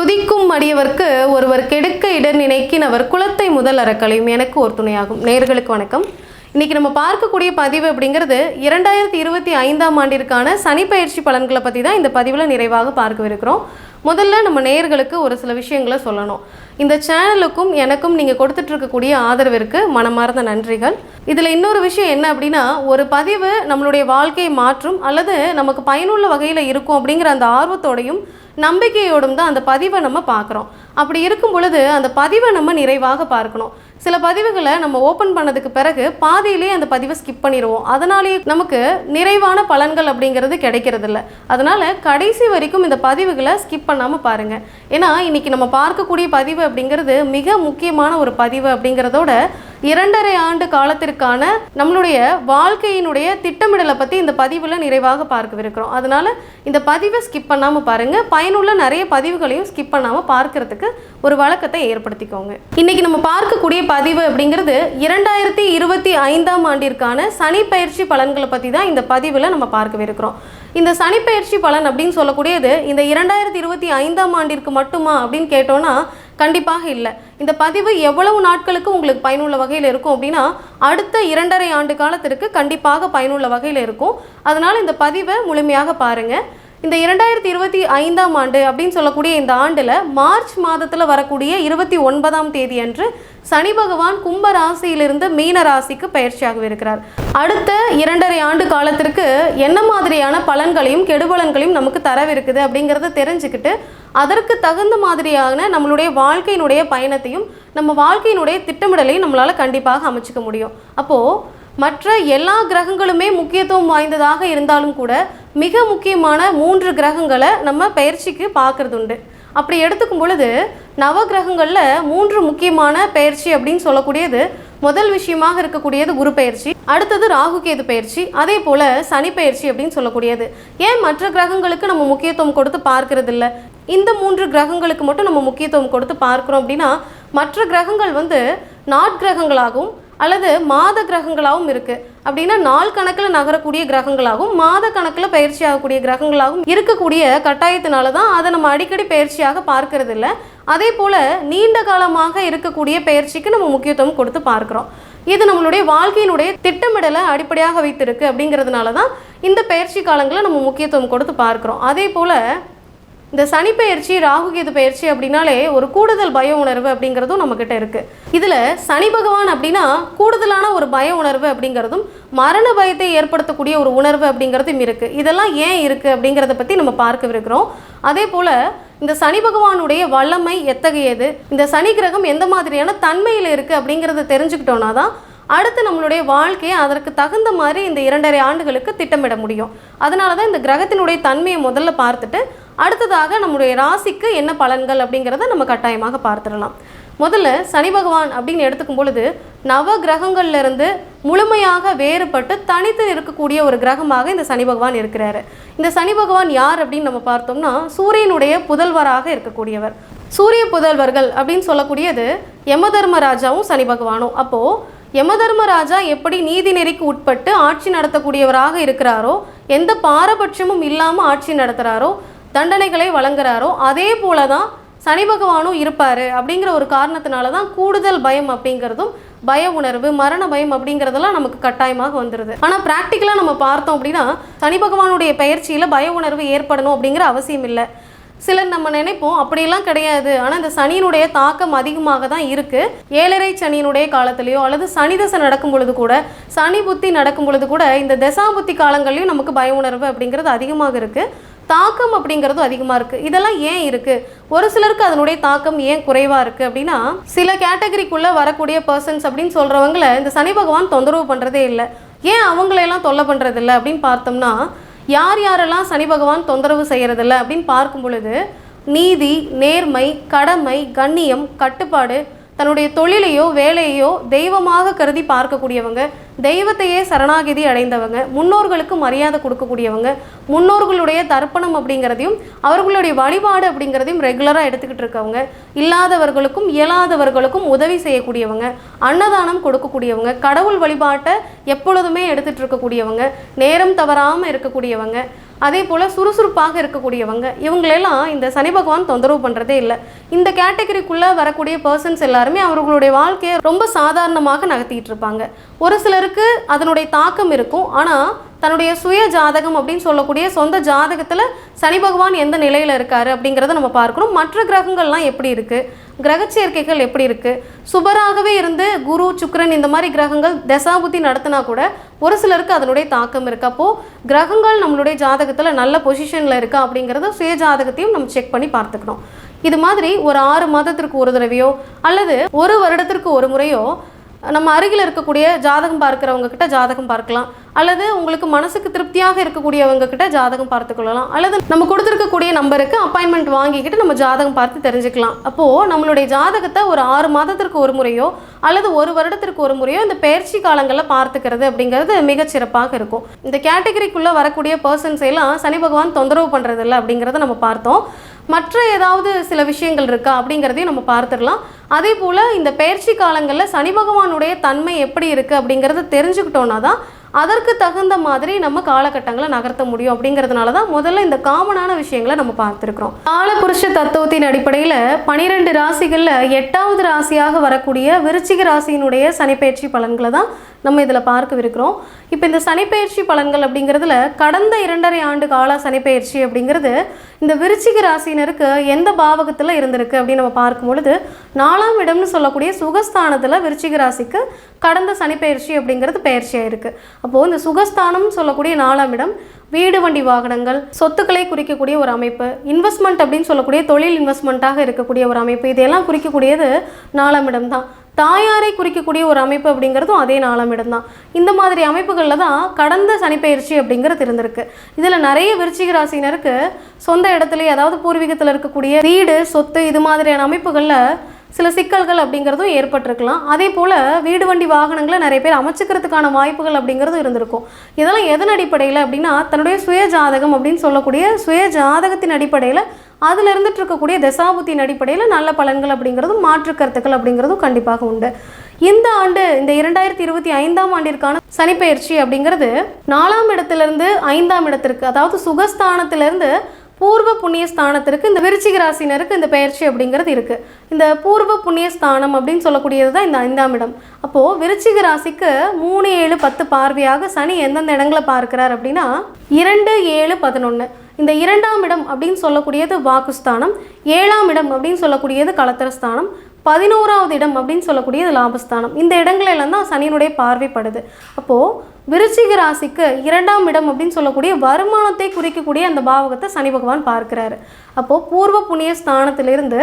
துதிக்கும் மடியவர்க்கு ஒருவர் கெடுக்க இடர் நினைக்கினவர் குலத்தை முதல் அறக்கலையும். எனக்கு ஒரு துணையாகும். நேர்களுக்கு வணக்கம். இன்னைக்கு நம்ம பார்க்கக்கூடிய பதிவு அப்படிங்கிறது இரண்டாயிரத்தி இருபத்தி ஐந்தாம் ஆண்டிற்கான சனிப்பயிற்சி பலன்களை பற்றி தான் இந்த பதிவில் நிறைவாக பார்க்கவிருக்கிறோம். முதல்ல நம்ம நேயர்களுக்கு ஒரு சில விஷயங்களை சொல்லணும். இந்த சேனலுக்கும் எனக்கும் நீங்கள் கொடுத்துட்ருக்கக்கூடிய ஆதரவிற்கு மனமார்ந்த நன்றிகள். இதில் இன்னொரு விஷயம் என்ன அப்படின்னா ஒரு பதிவு நம்மளுடைய வாழ்க்கையை மாற்றும் அல்லது நமக்கு பயனுள்ள வகையில் இருக்கும் அப்படிங்கிற அந்த ஆர்வத்தோடையும் நம்பிக்கையோடும் தான் அந்த பதிவை நம்ம பார்க்குறோம். அப்படி இருக்கும் பொழுது அந்த பதிவை நம்ம நிறைவாக பார்க்கணும். சில பதிவுகளை நம்ம ஓப்பன் பண்ணதுக்கு பிறகு பாதியிலே அந்த பதிவை ஸ்கிப் பண்ணிடுவோம். அதனாலேயே நமக்கு நிறைவான பலன்கள் அப்படிங்கிறது கிடைக்கிறதில்ல. அதனால் கடைசி வரைக்கும் இந்த பதிவுகளை ஸ்கிப் பண்ணாமல் பாருங்கள் ஏன்னா இன்னைக்கு நம்ம பார்க்கக்கூடிய பதிவு அப்படிங்கிறது மிக முக்கியமான ஒரு பதிவு அப்படிங்கிறதோட இரண்டரை ஆண்டு காலத்திற்கான நம்மளுடைய வாழ்க்கையினுடைய திட்டமிடலை பற்றி இந்த பதிவில் நிறைவாக பார்க்கவிருக்கிறோம். அதனால் இந்த பதிவை ஸ்கிப் பண்ணாமல் பாருங்கள் பயனுள்ள நிறைய பதிவுகளையும் ஸ்கிப் பண்ணாமல் பார்க்கறதுக்கு ஒரு வழக்கத்தை ஏற்படுத்திக்கோங்க. இன்றைக்கி நம்ம பார்க்கக்கூடிய பதிவு அப்படிங்கிறது இரண்டாயிரத்தி இருபத்தி ஐந்தாம் ஆண்டிற்கான சனி பயிற்சி பலன்களை பற்றி தான் இந்த பதிவில் நம்ம பார்க்கவிருக்கிறோம். இந்த சனிப்பயிற்சி பலன் அப்படின்னு சொல்லக்கூடியது இந்த இரண்டாயிரத்தி இருபத்தி ஐந்தாம் ஆண்டிற்கு மட்டுமா அப்படின்னு கேட்டோன்னா கண்டிப்பாக இல்லை. இந்த பதிவு எவ்வளவு நாட்களுக்கு உங்களுக்கு பயனுள்ள வகையில் இருக்கும் அப்படின்னா அடுத்த இரண்டரை ஆண்டு காலத்திற்கு கண்டிப்பாக பயனுள்ள வகையில் இருக்கும். அதனால் இந்த பதிவை முழுமையாக பாருங்கள் இந்த இரண்டாயிரத்தி இருபத்தி ஐந்தாம் ஆண்டு அப்படின்னு சொல்லக்கூடிய இந்த ஆண்டில் மார்ச் மாதத்தில் வரக்கூடிய இருபத்தி ஒன்பதாம் தேதி அன்று சனி பகவான் கும்ப ராசியிலிருந்து மீன ராசிக்கு பயிற்சியாக இருக்கிறார். அடுத்த இரண்டரை ஆண்டு காலத்திற்கு என்ன மாதிரியான பலன்களையும் கெடுபலன்களையும் நமக்கு தரவிருக்குது அப்படிங்கிறத தெரிஞ்சுக்கிட்டு அதற்கு தகுந்த மாதிரியான நம்மளுடைய வாழ்க்கையினுடைய பயணத்தையும் நம்ம வாழ்க்கையினுடைய திட்டமிடலையும் நம்மளால் கண்டிப்பாக அமைச்சிக்க முடியும். அப்போது மற்ற எல்லா கிரகங்களுமே முக்கியத்துவம் வாய்ந்ததாக இருந்தாலும் கூட மிக முக்கியமான மூன்று கிரகங்களை நம்ம பயிற்சிக்கு பார்க்கறது உண்டு அப்படி எடுத்துக்கும் பொழுது நவ கிரகங்களில் மூன்று முக்கியமான பயிற்சி அப்படின்னு சொல்லக்கூடியது முதல் விஷயமாக இருக்கக்கூடியது குரு பயிற்சி அடுத்தது ராகு கேது பயிற்சி அதே போல் சனி பயிற்சி அப்படின்னு சொல்லக்கூடியது. ஏன் மற்ற கிரகங்களுக்கு நம்ம முக்கியத்துவம் கொடுத்து பார்க்கறது இல்ல இந்த மூன்று கிரகங்களுக்கு மட்டும் நம்ம முக்கியத்துவம் கொடுத்து பார்க்குறோம் அப்படின்னா மற்ற கிரகங்கள் வந்து நாட்கிரகங்களாகவும் அல்லது மாத கிரகங்களாகவும் இருக்குது அப்படின்னா நாள் கணக்கில் நகரக்கூடிய கிரகங்களாகவும் மாத கணக்கில் பயிற்சி ஆகக்கூடிய கிரகங்களாகவும் இருக்கக்கூடிய கட்டாயத்தினால தான் அதை நம்ம அடிக்கடி பயிற்சியாக பார்க்கறது இல்லை அதே போல் நீண்ட காலமாக இருக்கக்கூடிய பயிற்சிக்கு நம்ம முக்கியத்துவம் கொடுத்து பார்க்குறோம். இது நம்மளுடைய வாழ்க்கையினுடைய திட்டமிடலை அடிப்படையாக வைத்திருக்கு அப்படிங்கிறதுனால தான் இந்த பயிற்சி காலங்களில் நம்ம முக்கியத்துவம் கொடுத்து பார்க்குறோம். அதே போல் இந்த சனி பயிற்சி ராகு பயிற்சி அப்படின்னாலே ஒரு கூடுதல் பய உணர்வு அப்படிங்கிறதும் நம்மக்கிட்ட இருக்குது இதில் சனி பகவான் அப்படின்னா கூடுதலான ஒரு பய உணர்வு அப்படிங்கிறதும் மரண பயத்தை ஏற்படுத்தக்கூடிய ஒரு உணர்வு அப்படிங்கிறதும் இருக்குது இதெல்லாம் ஏன் இருக்குது அப்படிங்கிறத பற்றி நம்ம பார்க்கவிருக்கிறோம். அதே போல் இந்த சனி பகவானுடைய வல்லமை எத்தகையது? இந்த சனி கிரகம் எந்த மாதிரியான தன்மையில் இருக்குது அப்படிங்கிறத தெரிஞ்சுக்கிட்டோன்னா தான் அடுத்து நம்மளுடைய வாழ்க்கையை அதற்கு தகுந்த மாதிரி இந்த இரண்டரை ஆண்டுகளுக்கு திட்டமிட முடியும். அதனால தான் இந்த கிரகத்தினுடைய தன்மையை முதல்ல பார்த்துட்டு அடுத்ததாக நம்முடைய ராசிக்கு என்ன பலன்கள் அப்படிங்கிறத நம்ம கட்டாயமாக பார்த்துடலாம். முதல்ல சனி பகவான் அப்படின்னு எடுத்துக்கும் பொழுது நவ கிரகங்கள்லேருந்து முழுமையாக வேறுபட்டு தனித்து இருக்கக்கூடிய ஒரு கிரகமாக இந்த சனி பகவான் இருக்கிறாரு. இந்த சனி பகவான் யார் அப்படின்னு நம்ம பார்த்தோம்னா சூரியனுடைய புதல்வராக இருக்கக்கூடியவர். சூரிய புதல்வர்கள் அப்படின்னு சொல்லக்கூடியது யமதர்மராஜாவும் சனி பகவானும். அப்போது யமதர்மராஜா எப்படி நீதி நெறிக்கு உட்பட்டு ஆட்சி நடத்தக்கூடியவராக இருக்கிறாரோ எந்த பாரபட்சமும் இல்லாமல் ஆட்சி நடத்துகிறாரோ தண்டனைகளை வழங்குறாரோ அதே போல தான் சனி பகவானும் இருப்பார் அப்படிங்கிற ஒரு காரணத்தினால தான் கூடுதல் பயம் அப்படிங்கிறதும் பய உணர்வு மரண பயம் அப்படிங்கிறதெல்லாம் நமக்கு கட்டாயமாக வந்துடுது ஆனால் ப்ராக்டிக்கலாக நம்ம பார்த்தோம் அப்படின்னா சனி பகவானுடைய பயிற்சியில் பய உணர்வு ஏற்படணும் அப்படிங்கிற அவசியம் இல்லை. சிலர் நம்ம நினைப்போம் அப்படியெல்லாம் கிடையாது. ஆனால் இந்த சனியினுடைய தாக்கம் அதிகமாக தான் இருக்குது ஏழரை சனியினுடைய காலத்திலையோ அல்லது சனி தசை நடக்கும் பொழுது கூட சனி புத்தி நடக்கும் பொழுது கூட இந்த தசாபுத்தி காலங்கள்லையும் நமக்கு பய உணர்வு அப்படிங்கிறது அதிகமாக இருக்குது தாக்கம் அப்படிங்கிறதும் அதிகமாக இருக்குது இதெல்லாம் ஏன் இருக்குது ஒரு சிலருக்கு அதனுடைய தாக்கம் ஏன் குறைவாக இருக்குது அப்படின்னா சில கேட்டகரிக்குள்ளே வரக்கூடிய பர்சன்ஸ் அப்படின்னு சொல்கிறவங்கள இந்த சனி பகவான் தொந்தரவு பண்ணுறதே இல்லை. ஏன் அவங்களையெல்லாம் தொல்லை பண்ணுறதில்ல அப்படின்னு பார்த்தோம்னா யார் யாரெல்லாம் சனி பகவான் தொந்தரவு செய்கிறதில்ல அப்படின்னு பார்க்கும் பொழுது நீதி நேர்மை கடமை கண்ணியம் கட்டுப்பாடு தன்னுடைய தொழிலையோ வேலையோ தெய்வமாக கருதி பார்க்கக்கூடியவங்க தெய்வத்தையே சரணாகிதி அடைந்தவங்க முன்னோர்களுக்கு மரியாதை கொடுக்கக்கூடியவங்க முன்னோர்களுடைய தர்ப்பணம் அப்படிங்கிறதையும் அவர்களுடைய வழிபாடு அப்படிங்கிறதையும் ரெகுலராக எடுத்துக்கிட்டு இருக்கவங்க இல்லாதவர்களுக்கும் இயலாதவர்களுக்கும் உதவி செய்யக்கூடியவங்க அன்னதானம் கொடுக்கக்கூடியவங்க கடவுள் வழிபாட்டை எப்பொழுதுமே எடுத்துகிட்டு இருக்கக்கூடியவங்க நேரம் தவறாமல் இருக்கக்கூடியவங்க அதே போல் சுறுசுறுப்பாக இருக்கக்கூடியவங்க இவங்களெல்லாம் இந்த சனி பகவான் தொந்தரவு பண்ணுறதே இல்லை. இந்த கேட்டகரிக்குள்ளே வரக்கூடிய பர்சன்ஸ் எல்லாருமே அவர்களுடைய வாழ்க்கையை ரொம்ப சாதாரணமாக நகர்த்திக்கிட்டு இருப்பாங்க. ஒரு சிலருக்கு அதனுடைய தாக்கம் இருக்கும். ஆனால் தன்னுடைய சுய ஜாதகம் அப்படின்னு சொல்லக்கூடிய சொந்த ஜாதகத்தில் சனி பகவான் எந்த நிலையில் இருக்காரு அப்படிங்கிறத நம்ம பார்க்கணும். மற்ற கிரகங்கள்லாம் எப்படி இருக்குது கிரக சேர்க்கைகள் எப்படி இருக்குது சுபராகவே இருந்து குரு சுக்ரன் இந்த மாதிரி கிரகங்கள் தசாபுத்தி நடத்தினா கூட ஒரு சிலருக்கு அதனுடைய தாக்கம் இருக்கு. அப்போது கிரகங்கள் நம்மளுடைய ஜாதகத்தில் நல்ல பொசிஷனில் இருக்கா அப்படிங்கிறத சுய ஜாதகத்தையும் நம்ம செக் பண்ணி பார்த்துக்கணும். இது மாதிரி ஒரு ஆறு மாதத்திற்கு ஒரு தடவையோ அல்லது ஒரு வருடத்திற்கு ஒரு முறையோ நம்ம அருகில் இருக்கக்கூடிய ஜாதகம் பார்க்குறவங்க கிட்ட ஜாதகம் பார்க்கலாம். அல்லது உங்களுக்கு மனசுக்கு திருப்தியாக இருக்கக்கூடியவங்க கிட்ட ஜாதகம் பார்த்து கொள்ளலாம். அல்லது நம்ம கொடுத்துருக்கக்கூடிய நம்பருக்கு அப்பாயின்மெண்ட் வாங்கிக்கிட்டு நம்ம ஜாதகம் பார்த்து தெரிஞ்சுக்கலாம். அப்போது நம்மளுடைய ஜாதகத்தை ஒரு ஆறு மாதத்திற்கு ஒரு முறையோ அல்லது ஒரு வருடத்திற்கு ஒரு முறையோ இந்த பயிற்சி காலங்களில் பார்த்துக்கிறது அப்படிங்கிறது மிகச்சிறப்பாக இருக்கும். இந்த கேட்டகரிக்குள்ளே வரக்கூடிய பர்சன்ஸ் எல்லாம் சனி பகவான் தொந்தரவு பண்ணுறதில்ல அப்படிங்கிறத நம்ம பார்த்தோம். மற்ற ஏதாவது சில விஷயங்கள் இருக்கா அப்படிங்கிறதையும் நம்ம பார்த்துடலாம். அதே போல் இந்த பயிற்சி காலங்களில் சனி பகவானுடைய தன்மை எப்படி இருக்குது அப்படிங்கிறத தெரிஞ்சுக்கிட்டோன்னா தான் அதற்கு தகுந்த மாதிரி நம்ம காலகட்டங்களை நகர்த்த முடியும் அப்படிங்கிறதுனால தான் முதல்ல இந்த காமனான விஷயங்களை நம்ம பார்த்துருக்குறோம். காலபுருஷ தத்துவத்தின் அடிப்படையில் பனிரெண்டு ராசிகளில் எட்டாவது ராசியாக வரக்கூடிய விருச்சிக ராசியினுடைய சனிப்பயிற்சி பலன்களை தான் நம்ம இதில் பார்க்கவிருக்கிறோம். இப்போ இந்த சனிப்பெயர்ச்சி பலன்கள் அப்படிங்கிறதுல கடந்த இரண்டரை ஆண்டு கால சனிப்பெயர்ச்சி அப்படிங்கிறது இந்த விருச்சிக ராசியினருக்கு எந்த பாவகத்தில் இருந்திருக்கு அப்படின்னு நம்ம பார்க்கும் பொழுது நாலாம் இடம்னு சொல்லக்கூடிய சுகஸ்தானத்தில் விருச்சிக ராசிக்கு கடந்த சனிப்பெயர்ச்சி அப்படிங்கிறது பயிற்சியாக இருக்குது அப்போது இந்த சுகஸ்தானம்னு சொல்லக்கூடிய நாலாம் இடம் வீடு வண்டி வாகனங்கள் சொத்துக்களை குறிக்கக்கூடிய ஒரு அமைப்பு இன்வெஸ்ட்மெண்ட் அப்படின்னு சொல்லக்கூடிய தொழில் இன்வெஸ்ட்மெண்ட்டாக இருக்கக்கூடிய ஒரு அமைப்பு இதையெல்லாம் குறிக்கக்கூடியது நாலாம் இடம் தான் தாயாரை குறிக்கக்கூடிய ஒரு அமைப்பு அப்படிங்கிறதும் அதே நாலாம் இடம் தான். இந்த மாதிரி அமைப்புகளில் தான் கடந்த சனிப்பெயர்ச்சி அப்படிங்கிறது இருந்திருக்கு இதில் நிறைய விருச்சிக ராசினருக்கு சொந்த இடத்துல அதாவது பூர்வீகத்தில் இருக்கக்கூடிய வீடு சொத்து இது மாதிரியான அமைப்புகளில் சில சிக்கல்கள் அப்படிங்கிறதும் ஏற்பட்டிருக்கலாம். அதே போல் வீடு வண்டி வாகனங்களை நிறைய பேர் அமைச்சுக்கிறதுக்கான வாய்ப்புகள் அப்படிங்கிறதும் இருந்திருக்கும். இதெல்லாம் எதன் அடிப்படையில் அப்படின்னா தன்னுடைய சுய ஜாதகம் அப்படின்னு சொல்லக்கூடிய சுய ஜாதகத்தின் அடிப்படையில் அதில் இருந்துட்டு இருக்கக்கூடிய தசாபுத்தின் அடிப்படையில் நல்ல பலன்கள் அப்படிங்கிறதும் மாற்று கருத்துக்கள் அப்படிங்கிறதும் கண்டிப்பாக உண்டு. இந்த ஆண்டு இந்த இரண்டாயிரத்தி இருபத்தி ஐந்தாம் ஆண்டிற்கான சனிப்பெயர்ச்சி அப்படிங்கிறது நாலாம் இடத்திலிருந்து ஐந்தாம் இடத்திற்கு அதாவது சுகஸ்தானத்திலிருந்து பூர்வ புண்ணிய ஸ்தானத்திற்கு இந்த விருச்சிக ராசினருக்கு இந்த பெயர்ச்சி அப்படிங்கிறது இருக்குது இந்த பூர்வ புண்ணிய ஸ்தானம் அப்படின்னு சொல்லக்கூடியது தான் இந்த ஐந்தாம் இடம். அப்போது விருச்சிக ராசிக்கு மூணு ஏழு பத்து பார்வையாக சனி எந்தெந்த இடங்களை பார்க்கிறார் அப்படின்னா இரண்டு ஏழு பதினொன்று இந்த இரண்டாம் இடம் அப்படின்னு சொல்லக்கூடியது வாக்குஸ்தானம் ஏழாம் இடம் அப்படின்னு சொல்லக்கூடியது கலத்திரஸ்தானம் பதினோராவது இடம் அப்படின்னு சொல்லக்கூடியது லாபஸ்தானம். இந்த இடங்களெல்லாம் தான் சனியினுடைய பார்வைப்படுது. அப்போது விருச்சிக ராசிக்கு இரண்டாம் இடம் அப்படின்னு சொல்லக்கூடிய வருமானத்தை குறிக்கக்கூடிய அந்த பாவகத்தை சனி பகவான் பார்க்கிறாரு. அப்போது பூர்வ புண்ணிய ஸ்தானத்திலிருந்து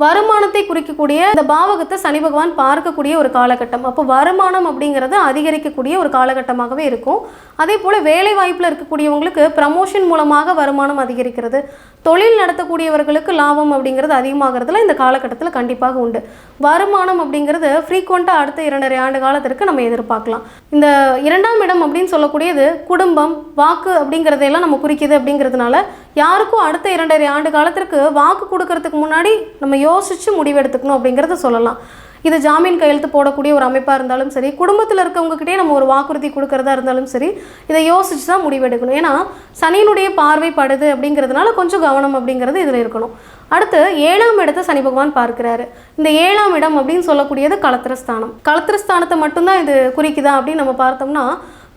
வருமானத்தை குறிக்கக்கூடிய இந்த பாவகத்தை சனி பகவான் பார்க்கக்கூடிய ஒரு காலகட்டம். அப்போ வருமானம் அப்படிங்கிறது அதிகரிக்கக்கூடிய ஒரு காலகட்டமாகவே இருக்கும். அதே போல் வேலை வாய்ப்பில் இருக்கக்கூடியவங்களுக்கு ப்ரமோஷன் மூலமாக வருமானம் அதிகரிக்கிறது. தொழில் நடத்தக்கூடியவர்களுக்கு லாபம் அப்படிங்கிறது அதிகமாகிறதுல இந்த காலகட்டத்தில் கண்டிப்பாக உண்டு. வருமானம் அப்படிங்கிறது ஃப்ரீக்வெண்ட்டாக அடுத்த இரண்டரை ஆண்டு காலத்திற்கு நம்ம எதிர்பார்க்கலாம். இந்த இரண்டாம் இடம் அப்படின்னு சொல்லக்கூடியது குடும்பம் வாக்கு அப்படிங்கிறதையெல்லாம் நம்ம குறிக்குது அப்படிங்கிறதுனால யாருக்கும் அடுத்த இரண்டரை ஆண்டு காலத்திற்கு வாக்கு கொடுக்கறதுக்கு முன்னாடி நம்ம யோசித்து முடிவெடுத்துக்கணும் அப்படிங்கிறத சொல்லலாம். இது ஜாமீன் கையெழுத்து போடக்கூடிய ஒரு அமைப்பாக இருந்தாலும் சரி குடும்பத்தில் இருக்கவங்ககிட்டே நம்ம ஒரு வாக்குறுதி கொடுக்கறதா இருந்தாலும் சரி இதை யோசிச்சு தான் முடிவெடுக்கணும். ஏன்னா சனியினுடைய பார்வை படுது அப்படிங்கிறதுனால கொஞ்சம் கவனம் அப்படிங்கிறது இதில் இருக்கணும். அடுத்து ஏழாம் இடத்தை சனி பகவான் பார்க்கிறாரு. இந்த ஏழாம் இடம் அப்படின்னு சொல்லக்கூடியது களத்திரஸ்தானம் களத்திரஸ்தானத்தை மட்டும்தான் இது குறிக்குதா அப்படின்னு நம்ம பார்த்தோம்னா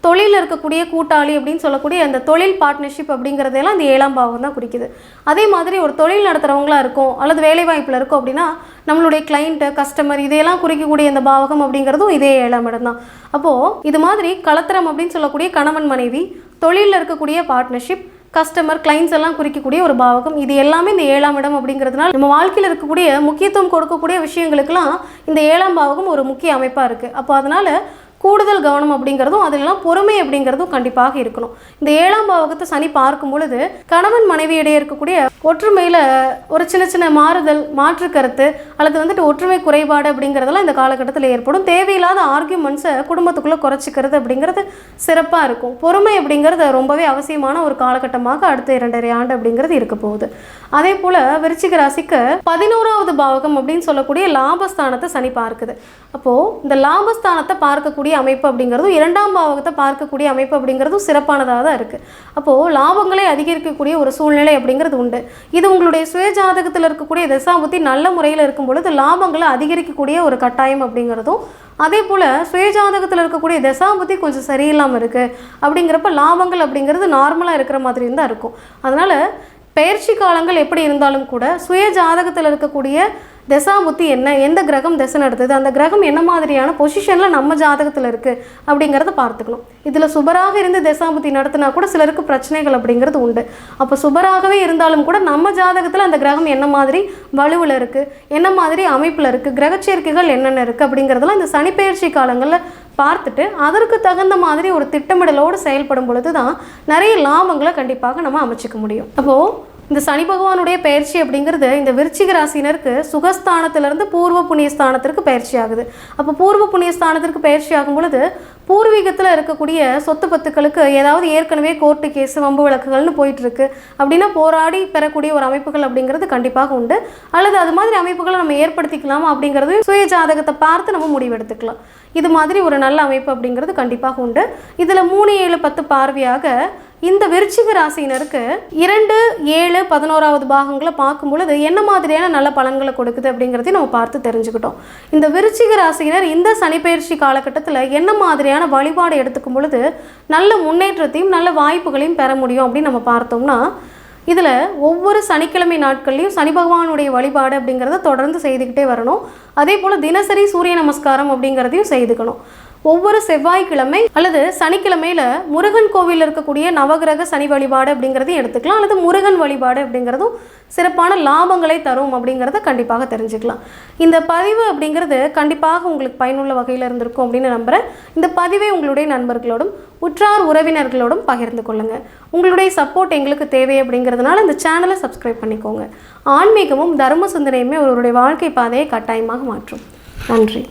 தொழிலில் இருக்கக்கூடிய கூட்டாளி அப்படின்னு சொல்லக்கூடிய அந்த தொழில் பார்ட்னர்ஷிப் அப்படிங்கிறதெல்லாம் இந்த ஏழாம் பாவம் தான் குறிக்குது. அதே மாதிரி ஒரு தொழில் நடத்துகிறவங்களா இருக்கும் அல்லது வேலைவாய்ப்பில் இருக்கும் அப்படின்னா நம்மளுடைய கிளைண்ட்டு கஸ்டமர் இதையெல்லாம் குறிக்கக்கூடிய இந்த பாவகம் அப்படிங்கிறதும் இதே ஏழாம் இடம் தான். அப்போது இது மாதிரி கலத்திரம் அப்படின்னு சொல்லக்கூடிய கணவன் மனைவி தொழிலில் இருக்கக்கூடிய பார்ட்னர்ஷிப் கஸ்டமர் கிளைண்ட்ஸ் எல்லாம் குறிக்கக்கூடிய ஒரு பாவகம் இது எல்லாமே இந்த ஏழாம் இடம் அப்படிங்கிறதுனால நம்ம வாழ்க்கையில் இருக்கக்கூடிய முக்கியத்துவம் கொடுக்கக்கூடிய விஷயங்களுக்கெல்லாம் இந்த ஏழாம் பாவகம் ஒரு முக்கிய அமைப்பாக இருக்குது அப்போ அதனால் கூடுதல் கவனம் அப்படிங்கிறதும் அதெல்லாம் பொறுமை அப்படிங்கிறதும் கண்டிப்பாக இருக்கணும். இந்த ஏழாம் பாவகத்தை சனி பார்க்கும் பொழுது கணவன் மனைவியிடையே இருக்கக்கூடிய ஒற்றுமையில் ஒரு சின்ன சின்ன மாறுதல் மாற்று கருத்து அல்லது வந்துட்டு ஒற்றுமை குறைபாடு அப்படிங்கிறதெல்லாம் இந்த காலகட்டத்தில் ஏற்படும். தேவையில்லாத ஆர்கியூமெண்ட்ஸை குடும்பத்துக்குள்ளே குறைச்சிக்கிறது அப்படிங்கிறது சிறப்பாக இருக்கும். பொறுமை அப்படிங்கிறது ரொம்பவே அவசியமான ஒரு காலகட்டமாக அடுத்த இரண்டரை ஆண்டு அப்படிங்கிறது இருக்க போகுது. அதே போல் விருச்சிக ராசிக்கு பதினோராவது பாவகம் அப்படின்னு சொல்லக்கூடிய லாபஸ்தானத்தை சனி பார்க்குது. அப்போது இந்த லாபஸ்தானத்தை பார்க்கக்கூடிய பார்க்கக்கூடிய அமைப்பு அப்படிங்கிறதும் இரண்டாம் பாவகத்தை பார்க்கக்கூடிய அமைப்பு அப்படிங்கிறதும் சிறப்பானதாக தான் இருக்குது அப்போது லாபங்களை அதிகரிக்கக்கூடிய ஒரு சூழ்நிலை அப்படிங்கிறது உண்டு. இது உங்களுடைய சுய ஜாதகத்தில் இருக்கக்கூடிய தசாபுத்தி நல்ல முறையில் இருக்கும் பொழுது லாபங்களை அதிகரிக்கக்கூடிய ஒரு கட்டாயம் அப்படிங்கிறதும் அதே போல் சுயஜாதகத்தில் இருக்கக்கூடிய தசாபுத்தி கொஞ்சம் சரியில்லாமல் இருக்குது அப்படிங்கிறப்ப லாபங்கள் அப்படிங்கிறது நார்மலாக இருக்கிற மாதிரி தான் இருக்கும். அதனால் பயிற்சி காலங்கள் எப்படி இருந்தாலும் கூட சுய ஜாதகத்தில் இருக்கக்கூடிய தசாபுத்தி என்ன? எந்த கிரகம் தசை நடத்துது? அந்த கிரகம் என்ன மாதிரியான பொசிஷனில் நம்ம ஜாதகத்தில் இருக்குது அப்படிங்கிறத பார்த்துக்கணும். இதில் சுபராக இருந்து தசாபுத்தி நடத்தினா கூட சிலருக்கு பிரச்சனைகள் அப்படிங்கிறது உண்டு. அப்போ சுபராகவே இருந்தாலும் கூட நம்ம ஜாதகத்தில் அந்த கிரகம் என்ன மாதிரி வலுவில் இருக்குது என்ன மாதிரி அமைப்பில் இருக்குது கிரகச்சேர்க்கைகள் என்னென்ன இருக்குது அப்படிங்கிறதெல்லாம் இந்த சனிப்பெயர்ச்சி காலங்களில் பார்த்துட்டு அதற்கு தகுந்த மாதிரி ஒரு திட்டமிடலோடு செயல்படும் பொழுது தான் நிறைய லாபங்களை கண்டிப்பாக நம்ம அமைச்சிக்க முடியும். அப்போது இந்த சனி பகவானுடைய பயிற்சி அப்படிங்கிறது இந்த விருச்சிக ராசினருக்கு சுகஸ்தானத்திலிருந்து பூர்வ புண்ணிய ஸ்தானத்திற்கு பயிற்சி ஆகுது. அப்போ பூர்வ புண்ணிய ஸ்தானத்திற்கு பயிற்சி ஆகும் பொழுது பூர்வீகத்தில் இருக்கக்கூடிய சொத்து பத்துக்களுக்கு ஏதாவது ஏற்கனவே கோர்ட்டு கேஸ் வம்பு வழக்குகள்னு போயிட்டுருக்கு. அப்படின்னா போராடி பெறக்கூடிய ஒரு அமைப்புகள் அப்படிங்கிறது கண்டிப்பாக உண்டு. அல்லது அது மாதிரி அமைப்புகளை நம்ம ஏற்படுத்திக்கலாமா அப்படிங்கிறது சுய ஜாதகத்தை பார்த்து நம்ம முடிவெடுத்துக்கலாம். இது மாதிரி ஒரு நல்ல அமைப்பு அப்படிங்கிறது கண்டிப்பாக உண்டு. இதில் மூணு ஏழு பத்து பார்வையாக இந்த விருச்சிக ராசினருக்கு இரண்டு ஏழு பதினோராவது பாகங்களை பார்க்கும் பொழுது என்ன மாதிரியான நல்ல பலன்களை கொடுக்குது அப்படிங்கிறதையும் நம்ம பார்த்து தெரிஞ்சுக்கிட்டோம். இந்த விருச்சிக ராசியினர் இந்த சனிப்பெயர்ச்சி காலகட்டத்தில் என்ன மாதிரியான வழிபாடு எடுத்துக்கும் பொழுது நல்ல முன்னேற்றத்தையும் நல்ல வாய்ப்புகளையும் பெற முடியும் அப்படின்னு நம்ம பார்த்தோம்னா இதில் ஒவ்வொரு சனிக்கிழமை நாட்கள்லையும் சனி பகவானுடைய வழிபாடு அப்படிங்கிறத தொடர்ந்து செய்துக்கிட்டே வரணும். அதே போல் தினசரி சூரிய நமஸ்காரம் அப்படிங்கிறதையும் செய்துக்கணும். ஒவ்வொரு செவ்வாய்க்கிழமை அல்லது சனிக்கிழமையில முருகன் கோவிலில் இருக்கக்கூடிய நவகிரக சனி வழிபாடு அப்படிங்கிறதையும் எடுத்துக்கலாம். அல்லது முருகன் வழிபாடு அப்படிங்கிறதும் சிறப்பான லாபங்களை தரும் அப்படிங்கிறத கண்டிப்பாக தெரிஞ்சுக்கலாம். இந்த பதிவு அப்படிங்கிறது கண்டிப்பாக உங்களுக்கு பயனுள்ள வகையில் இருந்திருக்கும் அப்படின்னு நம்புகிறேன் இந்த பதிவை உங்களுடைய நண்பர்களோடும் உற்றார் உறவினர்களோடும் பகிர்ந்து கொள்ளுங்கள் உங்களுடைய சப்போர்ட் எங்களுக்கு தேவை அப்படிங்கிறதுனால இந்த சேனலை சப்ஸ்கிரைப் பண்ணிக்கோங்க. ஆன்மீகமும் தர்ம சிந்தனையுமே ஒருவருடைய வாழ்க்கை பாதையை கட்டாயமாக மாற்றும். நன்றி.